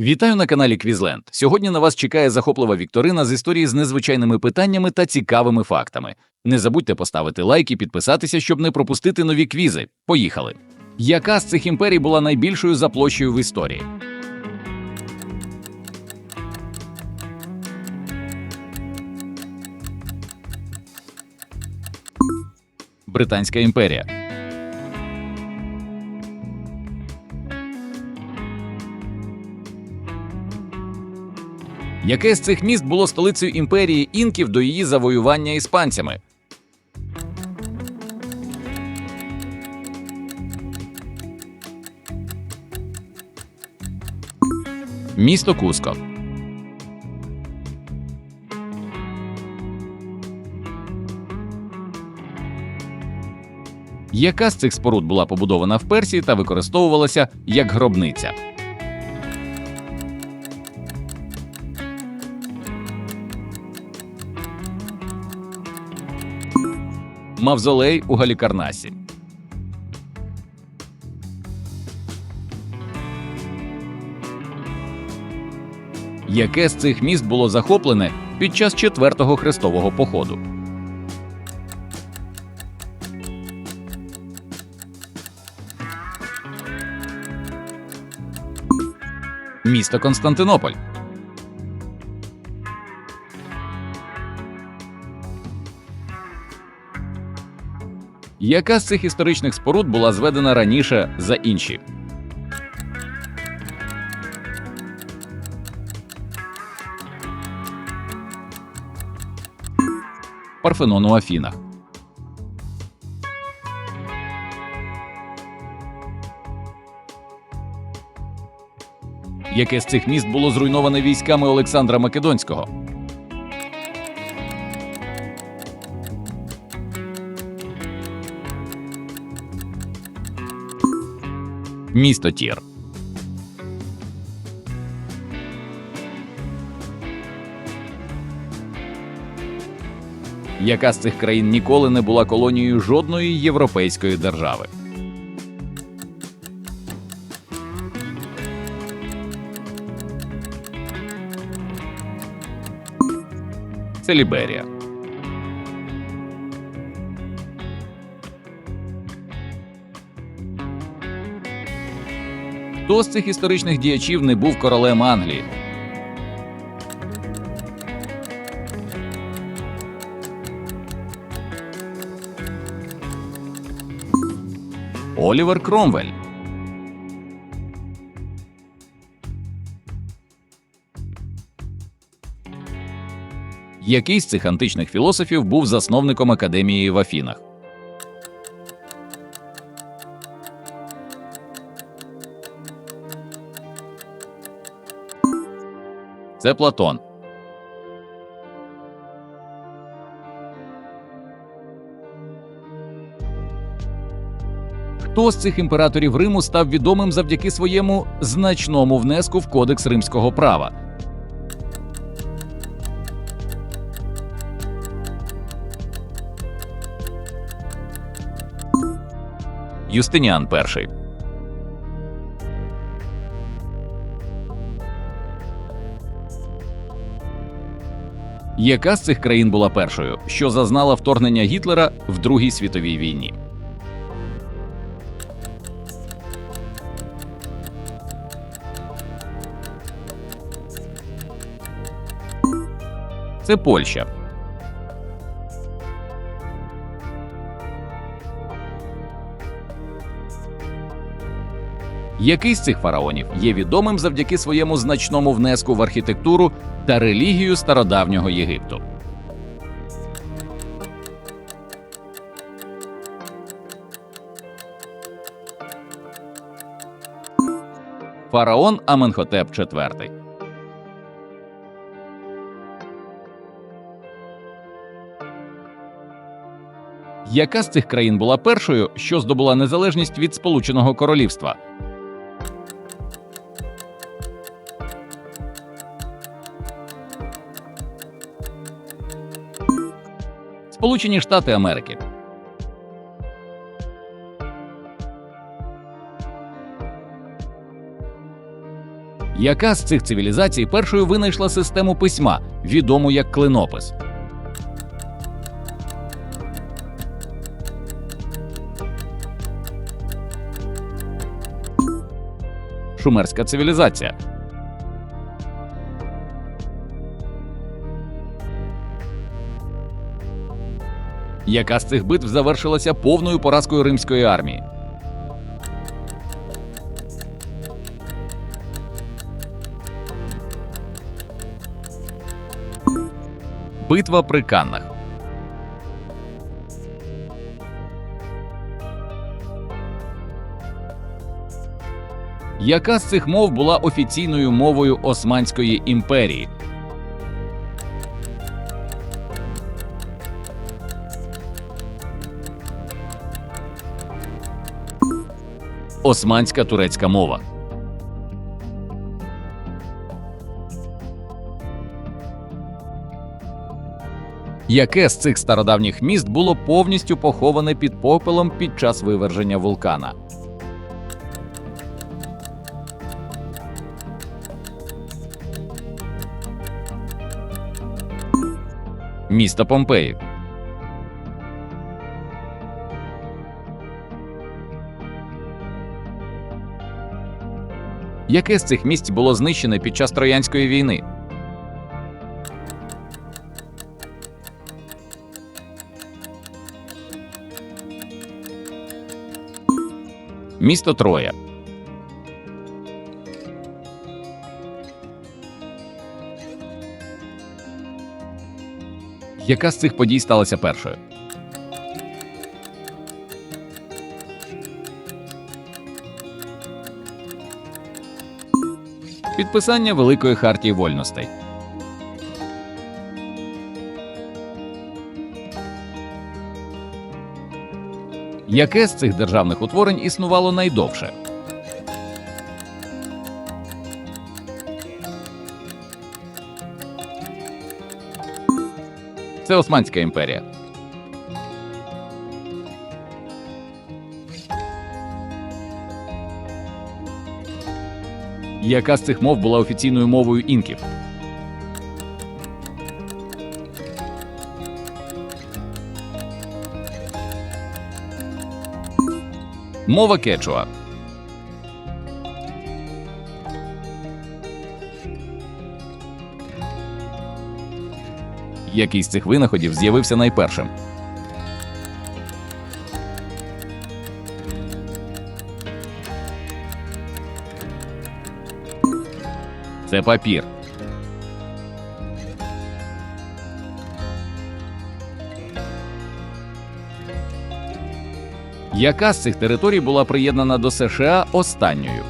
Вітаю на каналі Квізленд. Сьогодні на вас чекає захоплива вікторина з історії з незвичайними питаннями та цікавими фактами. Не забудьте поставити лайк і підписатися, щоб не пропустити нові квізи. Поїхали! Яка з цих імперій була найбільшою за площею в історії? Британська імперія. Яке з цих міст було столицею імперії інків до її завоювання іспанцями? Місто Куско. Яка з цих споруд була побудована в Персії та використовувалася як гробниця? Мавзолей у Галікарнасі. Яке з цих міст було захоплене під час четвертого хрестового походу? Місто Константинополь. Яка з цих історичних споруд була зведена раніше за інші? Парфенон у Афінах. Яке з цих міст було зруйноване військами Олександра Македонського? Місто Тір. Яка з цих країн ніколи не була колонією жодної європейської держави? Це Ліберія. Хто з цих історичних діячів не був королем Англії? Олівер Кромвель. Який з цих античних філософів був засновником академії в Афінах? Це Платон. Хто з цих імператорів Риму став відомим завдяки своєму значному внеску в Кодекс римського права? Юстиніан І. Яка з цих країн була першою, що зазнала вторгнення Гітлера в Другій світовій війні? Це Польща. Який з цих фараонів є відомим завдяки своєму значному внеску в архітектуру та релігію стародавнього Єгипту? Фараон Аменхотеп IV. Яка з цих країн була першою, що здобула незалежність від Сполученого Королівства? Сполучені Штати Америки. Яка з цих цивілізацій першою винайшла систему письма, відому як клинопис? Шумерська цивілізація. Яка з цих битв завершилася повною поразкою римської армії? Битва при Каннах. Яка з цих мов була офіційною мовою Османської імперії? Османська турецька мова. Яке з цих стародавніх міст було повністю поховане під попелом під час виверження вулкана? Місто Помпеї. Яке з цих місць було знищене під час Троянської війни? Місто Троя. Яка з цих подій сталася першою? Підписання Великої хартії вольностей. Яке з цих державних утворень існувало найдовше? Це Османська імперія. Яка з цих мов була офіційною мовою інків? Мова кечуа. Який з цих винаходів з'явився найпершим? Це папір. Яка з цих територій була приєднана до США останньою?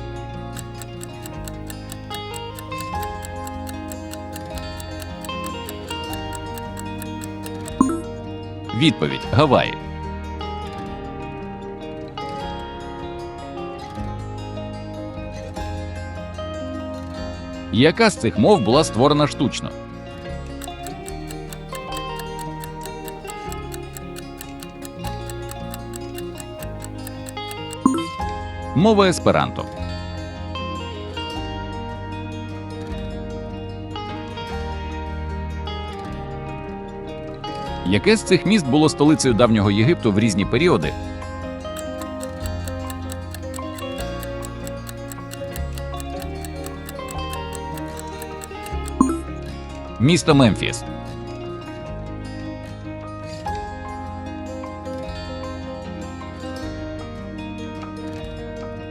Відповідь Гаваї. Яка з цих мов була створена штучно? Мова есперанто. Яке з цих міст було столицею давнього Єгипту в різні періоди? Місто Мемфіс.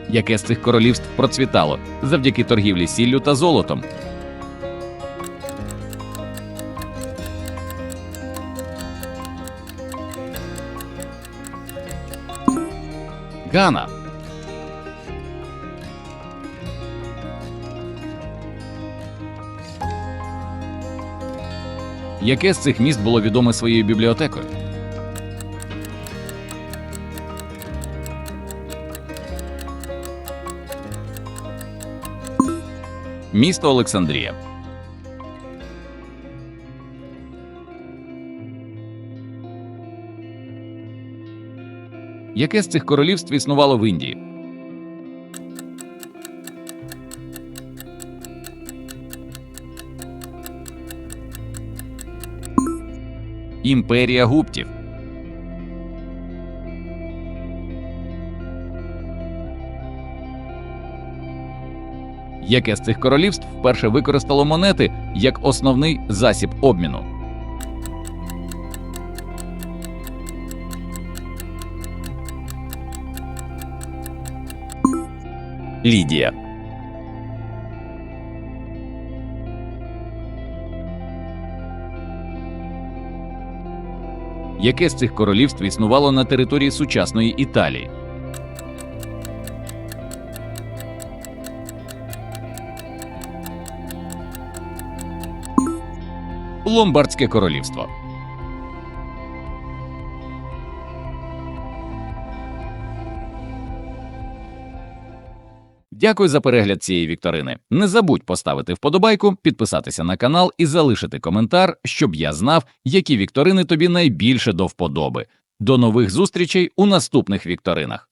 Яке з цих королівств процвітало завдяки торгівлі сіллю та золотом? Гана. Яке з цих міст було відоме своєю бібліотекою? Місто Олександрія. Яке з цих королівств існувало в Індії? Імперія гуптів. Яке з цих королівств вперше використало монети як основний засіб обміну? Лідія. Яке з цих королівств існувало на території сучасної Італії? Ломбардське королівство. Дякую за перегляд цієї вікторини. Не забудь поставити вподобайку, підписатися на канал і залишити коментар, щоб я знав, які вікторини тобі найбільше до вподоби. До нових зустрічей у наступних вікторинах.